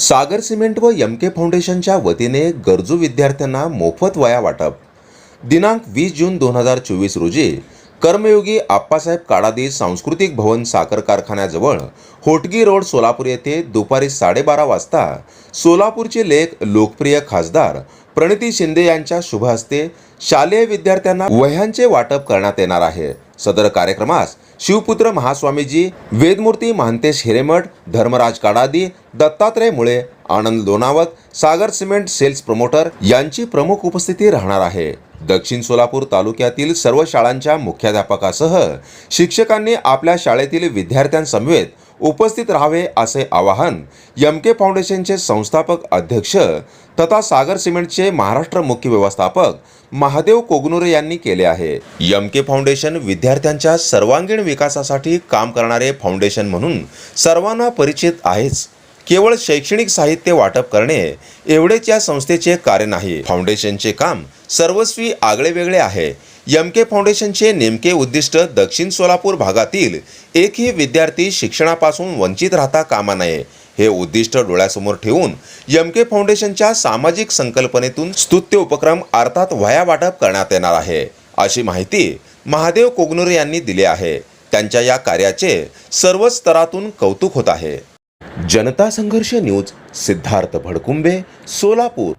सागर cement व M के फाउंडेशनच्या वतीने गरजू विद्यार्थ्यांना मोफत वया वाटप. दिनांक वीस जून दोन हजार चोवीस रोजी कर्मयोगी आप्पासाहेब काडादी सांस्कृतिक भवन साखर कारखान्याजवळ होटगी रोड सोलापूर येथे दुपारी साडेबारा वाजता सोलापूरचे लेख लोकप्रिय खासदार प्रणिती शिंदे यांच्या शुभ हस्ते शालेय विद्यार्थ्यांना वह्यांचे वाटप करण्यात येणार आहे. सदर कार्यक्रमास Shivputra Mahaswamiji वेदमूर्ती Mahantesh Hiremath Dharmaraj Kadadi Dattatray Mule Anand Lonavat Sagar cement sales promoter यांची प्रमुख उपस्थिती राहणार आहे. दक्षिण सोलापूर तालुक्यातील सर्व शाळांच्या मुख्याध्यापकासह शिक्षकांनी आपल्या शाळेतील विद्यार्थ्यांसमवेत उपस्थित राहावे असे आवाहन एम के फाउंडेशनचे संस्थापक अध्यक्ष तथा सागर सिमेंटचे महाराष्ट्र मुख्य व्यवस्थापक महादेव कोगनुरे यांनी केले आहे. एम के फाउंडेशन विद्यार्थ्यांच्या सर्वांगीण विकासासाठी काम करणारे फाउंडेशन म्हणून सर्वांना परिचित आहेच. केवळ शैक्षणिक साहित्य वाटप करणे एवढेच या संस्थेचे कार्य नाही. फाउंडेशनचे काम सर्वस्वी आगळे वेगळे आहे. एम के फाउंडेशनचे नेमके उद्दिष्ट दक्षिण सोलापूर भागातील एकही विद्यार्थी शिक्षणापासून वंचित राहता कामा नये. हे उद्दिष्ट डोळ्यासमोर ठेवून एम के फाउंडेशनच्या सामाजिक संकल्पनेतून स्तुत्य उपक्रम अर्थात वया वाटप करण्यात येणार आहे. अशी माहिती महादेव कोगनुरे यांनी दिली आहे. त्यांच्या या कार्याचे सर्व स्तरातून कौतुक होत आहे. जनता संघर्ष न्यूज सिद्धार्थ भडकुंबे सोलापूर.